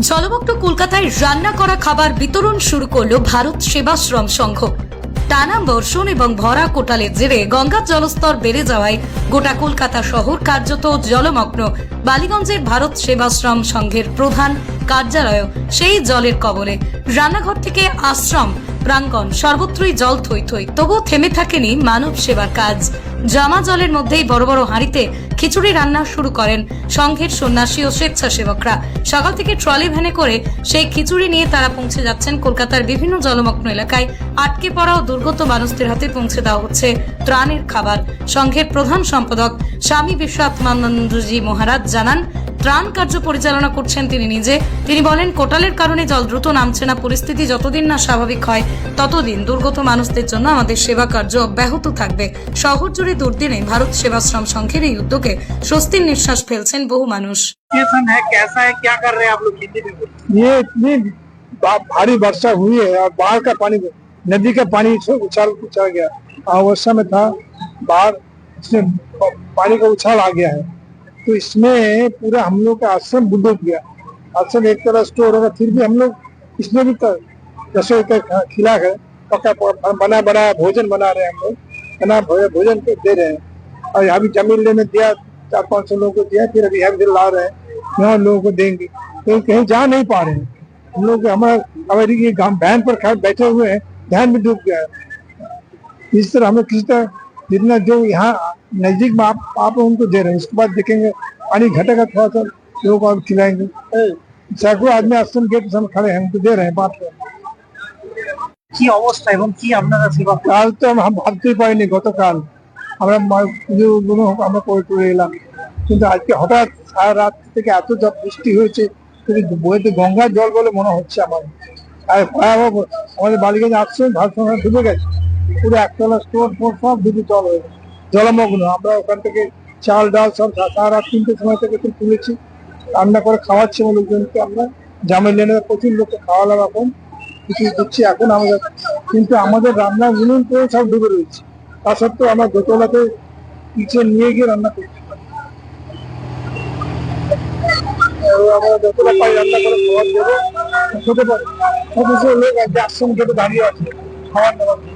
জলমগ্ন কলকাতায় রান্না করা খাবার বিতরণ শুরু করল ভারত সেবাশ্রম সংঘ। টানা বর্ষণ এবং ভরা কোটালের জেরে গঙ্গার জলস্তর বেড়ে যাওয়ায় গোটা কলকাতা শহর কার্যত জলমগ্ন। বালিগঞ্জের ভারত সেবাশ্রম সংঘের প্রধান কার্যালয় সেই জলের কবলে। রান্নাঘর থেকে আশ্রম, প্রাঙ্গণ সর্বত্রই জল থই থই, তবুও থেমে থাকেনি মানব সেবার কাজ। জামা জলের মধ্যেই বড় বড় হাঁড়িতে খিচুড়ি রান্না শুরু করেন সংঘের সন্ন্যাসী ও স্বেচ্ছাসেবকরা। সকাল থেকে ট্রলি ভ্যানে করে সেই খিচুড়ি নিয়ে তারা পৌঁছে যাচ্ছেন কলকাতার বিভিন্ন জলমগ্ন এলাকায়। আটকে পড়া ও দুর্গত মানুষদের হাতে পৌঁছে দেওয়া হচ্ছে ত্রাণের খাবার। সংঘের প্রধান সম্পাদক স্বামী বিশ্বাত্মানন্দজি মহারাজ জানান ত্রাণ কার্য পরিচালনা করছেন তিনি নিজে তিনি বলেন কোটালের কারণে জল দ্রুত নামছে না পরিস্থিতি যতদিন না স্বাভাবিক হয় ততদিন দুর্গত মানুষদের জন্য আমাদের সেবা কার্য অব্যাহত থাকবে শহর জুড়ে দুর্দিনে ভারত সেবাশ্রম সংঘের এই উদ্যোগে স্বস্তির নিঃশ্বাস ফেলছেন বহু মানুষ सिचुएशन है कैसा है क्या कर रहे हैं आप लोग हिंदी में बोलिए। ये इतनी बा- भारी वर्षा हुई है और बाढ़ का पानी नदी का पानी से उछाल उछाल गया और वर्षा में था बाढ़ इसमें प- पानी का उछाल आ गया है तो इसमें पूरा हम लोग का आश्रम डूब गया। आश्रम एक तरह स्टोर होगा फिर भी हम लोग इसमें भी कर- रसोई का खिला है, पका प- बना भोजन बना रहे हैं हम लोग। बना भोजन दे रहे हैं। और अभी ज़मीन लेने दिया, चार, पाँच सौ लोगों को दिया, फिर अभी यहाँ ला रहे हैं। यहाँ लोगों को देंगे। तो कहीं जा नहीं पा रहे हैं। हम लोग हमारा गाँव वैन पर खड़े बैठे हुए हैं ध्यान भी डूब गया है। इस तरह हमें किसी तरह जितना जो यहाँ नजदीक में आप आप उनको दे रहे हैं उसके बाद देखेंगे पानी घटेगा थोड़ा सा लोगों को और खिलाएंगे सैकड़ों आदमी आश्रम गेट पर हम खड़े हैं उनको दे रहे हैं बात कर रहे हैं। কি অবস্থা এবং কি আপনারা সেবা কাল তো আমরা ভাবতেই পারিনি গতকাল আমরা মা- পুজোগুলো আমরা করে টরে এলাম কিন্তু আজকে হঠাৎ সারা রাত থেকে এত জল বৃষ্টি হয়েছে কিন্তু বইতে গঙ্গার জল বলে মনে হচ্ছে আমার আর ভয়াবহ আমাদের বালিগঞ্জ আসছে ভারত সরকার ডুবে গেছে পুরো একতলা স্টোর ফোর সব ডুবে জল হয়ে গেছে জলমগ্ন। আমরা ওখান থেকে চাল, ডাল সব সারা রাত তিনটের সময় থেকে তুলেছি। রান্না করে খাওয়াচ্ছি লোকজনকে আমরা। জামাই লেনে প্রচুর লোককে খাওয়ালাম এখন। কিছু দিচ্ছি এখন আমাদের। কিন্তু আমাদের রান্না উনুন করে সব ডুবে রয়েছে। তা সত্ত্বেও আমরা দোতলাতে পিছিয়ে নিয়ে গিয়ে রান্না করছি। আমরা দোতলা পাই রান্না করে খাবার দেবো খেতে পারি লোক আশ্রম খেতে দাঁড়িয়ে আছে। নেওয়ার জন্য।